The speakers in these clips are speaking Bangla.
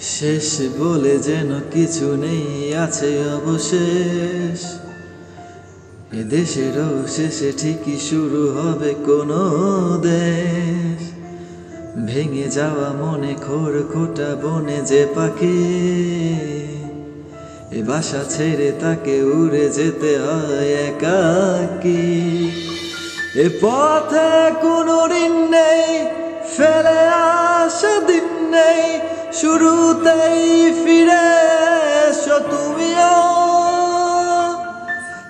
শেষ বলে যেন কিছু নেই, আছে অবশেষ। এ দেশেরও শেষে ঠিকই শুরু হবে কোনো দেশ। ভেঙে যাওয়া মনে খোর খোটা বনে যে পাখি। এ বাসা ছেড়ে তাকে উড়ে যেতে হয় একাকি। এ পথে কোনো ঋণ নেই, ফেলে আসা দিন নেই শুরুতেই ফিরে তুমিও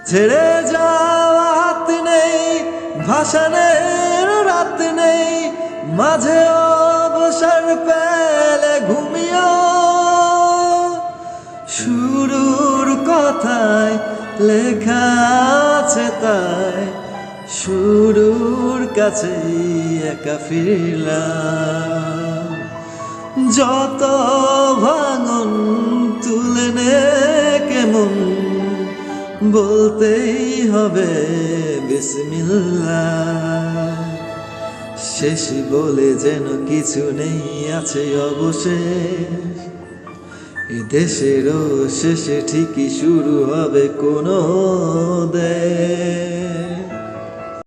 ছেড়ে যাওয়া হাত নেই ভাসানের রাত নেই, মাঝে অবসর পেলে ঘুমিও। শুরুর কথায় লেখা আছে তাই, শুরুর কাছেই একা ফিরলাম। যত ভাঙন তুলে নে কেমন বলতেই হবে বিসমিল্লাহ শেষ বলে যেন কিছু নেই, আছে অবশেষ। এ দেশেরও শেষে ঠিকই শুরু হবে কোনো দেশ।